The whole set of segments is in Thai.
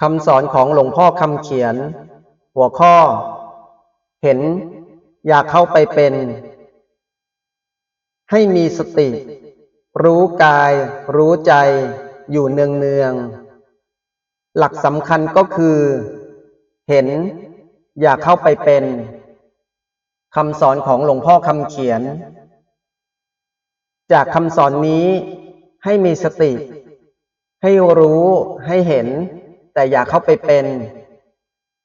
คำสอนของหลวงพ่อคำเขียน หัวข้อ เห็นอยากเข้าไปเป็น ให้มีสติ รู้กาย รู้ใจ อยู่เนืองเนือง หลักสำคัญก็คือ เห็นอยากเข้าไปเป็นคำสอนของหลวงพ่อคำเขียน จากคำสอนนี้ให้มีสติ ให้รู้ให้เห็น แต่อย่าเข้าไปเป็น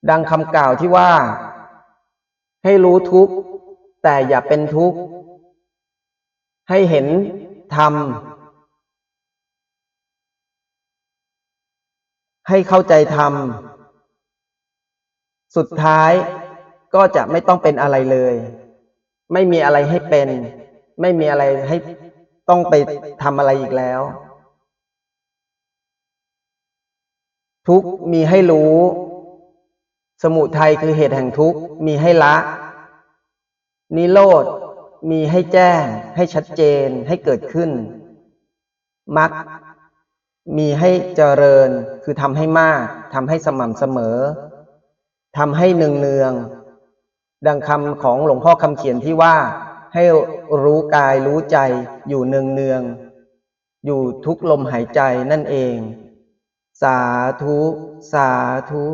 ดังคำกล่าวที่ว่า ให้รู้ทุกข์ แต่อย่าเป็นทุกข์ ให้เห็นธรรม ให้เข้าใจธรรม สุดท้ายก็จะไม่ต้องเป็นอะไรเลย ไม่มีอะไรให้เป็น ไม่มีอะไรให้ต้องไปทำอะไรอีกแล้ว ทุกมีให้รู้ สมุทัยคือเหตุแห่งทุกมีให้ละ นิโรธมีให้แจ้ง ให้ชัดเจนให้เกิดขึ้นมรรคมีให้เจริญคือทำให้มากทำให้สม่ำเสมอทำให้เนืองเนืองดังคำของหลวงพ่อคำเขียนที่ว่า ให้รู้กายรู้ใจอยู่เนืองเนืองอยู่ทุกลมหายใจนั่นเอง สาธุ สาธุ